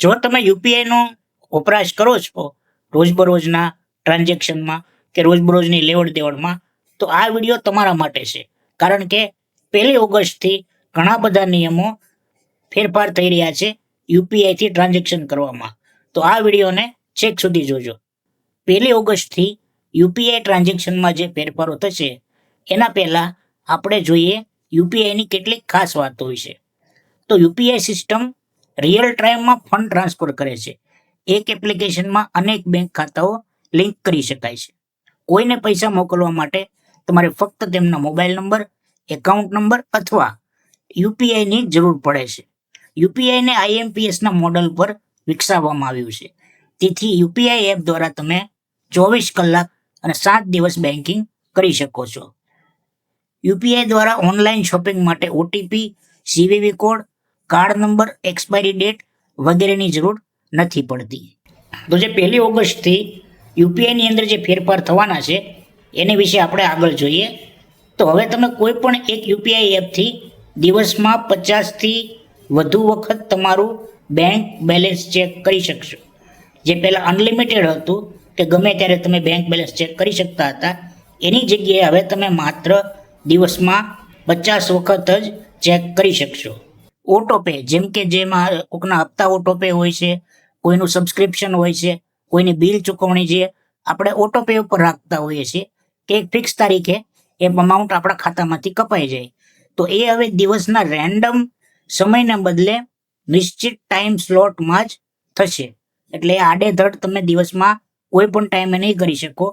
જો તમે યુપીઆઈનો વપરાશ કરો છો રોજબરોજના ટ્રાન્ઝેક્શનમાં કે રોજબરોજની લેવડ દેવડમાં તો આ વીડિયો તમારા માટે છે. કારણ કે પહેલી ઓગસ્ટથી ઘણા બધા નિયમો ફેરફાર થઈ રહ્યા છે યુપીઆઈથી ટ્રાન્ઝેક્શન કરવામાં. તો આ વિડીયોને છેક સુધી જોજો. પહેલી ઓગસ્ટથી યુપીઆઈ ટ્રાન્ઝેક્શનમાં જે ફેરફારો થશે, એના પહેલાં આપણે જોઈએ યુપીઆઈની કેટલીક ખાસ વાતો વિશે તો યુપીઆઈ સિસ્ટમ રિયલ ટાઈમમાં ફંડ ટ્રાન્સફર કરે છે. એક એપ્લિકેશનમાં અનેક બેંક ખાતાઓ લિંક કરી શકાય છે. કોઈને પૈસા મોકલવા માટે તમારે ફક્ત તેમના મોબાઈલ નંબર એકાઉન્ટ નંબર અથવા યુપીઆઈની જરૂર પડે છે. યુપીઆઈને આઈએમપીએસના મોડલ પર વિકસાવવામાં આવ્યું છે. તેથી યુપીઆઈ એપ દ્વારા તમે ચોવીસ કલાક અને સાત દિવસ બેન્કિંગ કરી શકો છો. યુપીઆઈ દ્વારા ઓનલાઈન શોપિંગ માટે OTP CVV code card number expiry date વગેરેની જરૂર નથી પડતી. તો જે પહેલી ઓગસ્ટથી યુપીઆઈની અંદર જે ફેરફાર થવાના છે, એની વિશે આપણે આગળ જોઈએ. તો હવે તમે કોઈ પણ એક યુપીઆઈ એપથી દિવસમાં પચાસથી વધુ વખત તમારું બેંક બેલેન્સ ચેક કરી શકશો. જે પહેલાં અનલિમિટેડ હતું કે ગમે ત્યારે તમે બેંક બેલેન્સ ચેક કરી શકતા હતા. એની જગ્યાએ હવે તમે માત્ર દિવસમાં પચાસ વખત જ ચેક કરી શકશો. ઓટોપે, જેમ કે જેમાં કોઈકના હપ્તા ઓટોપે હોય છે, કોઈનું સબસ્ક્રિપ્શન હોય છે, કોઈની બિલ ચૂકવણી જે આપણે ઓટોપે ઉપર રાખતા હોઈએ છીએ, કે એક ફિક્સ તારીખે એ અમાઉન્ટ આપણા ખાતામાંથી કપાઈ જાય. તો એ હવે દિવસના રેન્ડમ સમયને બદલે નિશ્ચિત ટાઈમ સ્લોટમાં જ થશે. એટલે આડેધડ તમે દિવસમાં કોઈ પણ ટાઈમે નહીં કરી શકો.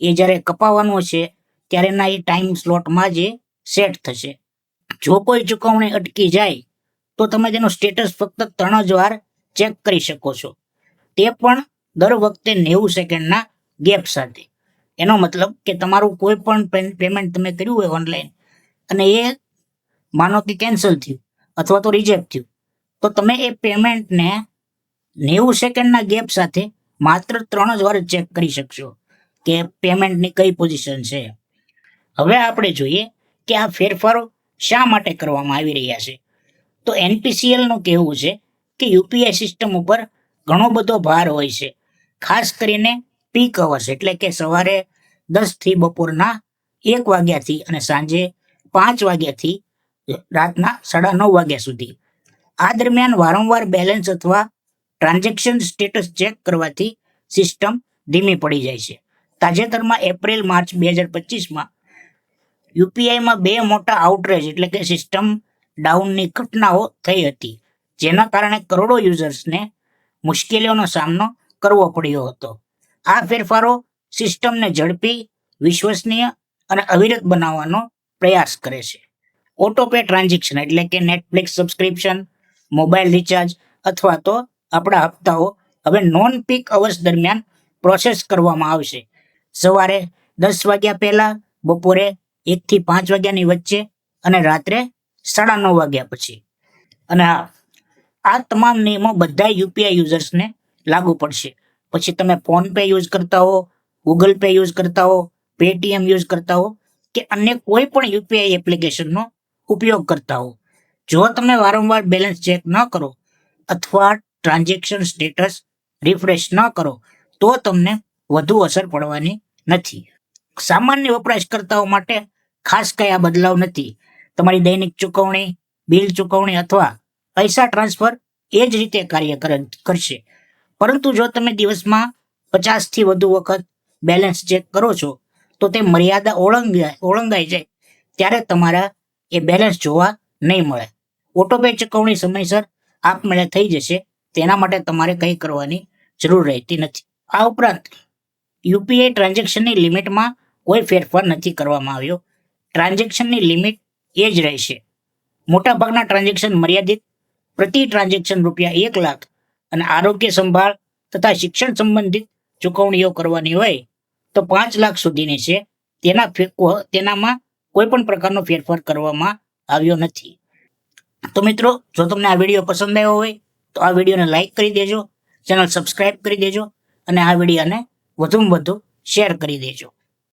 એ જ્યારે કપાવવાનો છે ત્યારેના એ ટાઈમ સ્લોટમાં જ એ સેટ થશે. જો કોઈ ચૂકવણી અટકી જાય તો તમે તેનું સ્ટેટસ ફક્ત ત્રણ જ વાર ચેક કરી શકો છો. તે પણ દર વખતે નેવું સેકન્ડના ગેપ સાથે. એનો મતલબ કે તમારું કોઈ પણ પેમેન્ટ તમે કર્યું હોય ઓનલાઈન અને એ માનો કે કેન્સલ થયું અથવા તો રિજેક્ટ થયું, તો તમે એ પેમેન્ટને નેવું સેકન્ડના ગેપ સાથે માત્ર ત્રણ જ વાર ચેક કરી શકશો કે પેમેન્ટની કઈ પોઝિશન છે. હવે આપણે જોઈએ કે આ ફેરફારો શા માટે કરવામાં આવી રહ્યા છે. તો એનપીસીએલનું કહેવું છે કે યુપીઆઈ સિસ્ટમ ઉપર ઘણો બધો ભાર હોય છે. ખાસ કરીને પીક અવર્સ એટલે કે સવારે દસથી બપોરના એક વાગ્યાથી અને સાંજે પાંચ વાગ્યાથી રાતના સાડા નવ વાગ્યા સુધી. આ દરમિયાન વારંવાર બેલેન્સ અથવા ટ્રાન્ઝેક્શન સ્ટેટસ ચેક કરવાથી સિસ્ટમ ધીમી પડી જાય છે. તાજેતરમાં એપ્રિલ, માર્ચ બે હજાર પચીસમાં યુપીઆઈમાં બે મોટા આઉટરેજ એટલે કે સિસ્ટમ ડાઉનની ઘટનાઓ થઈ હતી, જેના કારણે કરોડો યુઝર્સને મુશ્કેલીઓનો સામનો કરવો પડ્યો હતો. આ ફેરફારો સિસ્ટમને ઝડપી, વિશ્વસનીય અને અવિરત બનાવવાનો પ્રયાસ કરે છે. ઓટોપે ટ્રાન્ઝેક્શન એટલે કે નેટફ્લિક્સ સબસ્ક્રિપ્શન, મોબાઈલ રિચાર્જ અથવા તો આપણા હપ્તાઓ હવે નોન પીક અવર્સ દરમિયાન પ્રોસેસ કરવામાં આવશે. સવારે દસ વાગ્યા પહેલાં, બપોરે એકથી પાંચ વાગ્યાની વચ્ચે અને રાત્રે સાડા નવ વાગ્યા પછી. અને આ તમામ નિયમો બધા યુપીઆઈ યુઝર્સને લાગુ પડશે. પછી તમે ફોન પે યુઝ કરતા હો, ગૂગલ પે યુઝ કરતા હો, પેટીએમ યુઝ કરતા હો, કે અન્ય કોઈ પણ યુપીઆઈ એપ્લિકેશનનો ઉપયોગ કરતા હો. જો તમે વારંવાર બેલેન્સ ચેક ન કરો અથવા ટ્રાન્ઝેક્શન સ્ટેટસ રિફ્રેશ ન કરો, તો તમને વધુ અસર પડવાની નથી. સામાન્ય વપરાશકર્તાઓ માટે ખાસ આ બદલાવ નથી. તમારી દૈનિક ચૂકવણી, બિલ ચૂકવણી અથવા પૈસા ટ્રાન્સફર એ જ રીતે કાર્ય કરશે. પરંતુ જો તમે દિવસમાં પચાસથી વધુ વખત બેલેન્સ ચેક કરો છો, તો તે મર્યાદા ઓળંગાય, ઓળંગાઈ જાય. ત્યારે તમારા એ બેલેન્સ જોવા નહીં મળે. ઓટોપે ચૂકવણી સમયસર આપમેળે થઈ જશે, તેના માટે તમારે કંઈ કરવાની જરૂર રહેતી નથી. આ ઉપરાંત યુપીઆઈ ટ્રાન્ઝેક્શનની લિમિટમાં કોઈ ફેરફાર નથી કરવામાં આવ્યો. ટ્રાન્ઝેક્શનની લિમિટ એ જ રહેશે. મોટાભાગના ટ્રાન્ઝેક્શન મર્યાદિત, પ્રતિ ટ્રાન્ઝેક્શન રૂપિયા એક લાખ અને આરોગ્ય સંભાળ તથા શિક્ષણ સંબંધિત ચૂકવણીઓ કરવાની હોય તો પાંચ લાખ સુધીની છે. તેના તેનામાં કોઈ પણ પ્રકારનો ફેરફાર કરવામાં આવ્યો નથી. તો મિત્રો, જો તમને આ વીડિયો પસંદ આવ્યો હોય, તો આ વિડીયોને લાઇક કરી દેજો, ચેનલ સબસ્ક્રાઇબ કરી દેજો અને આ વિડીયોને વધુમાં વધુ શેર કરી દેજો.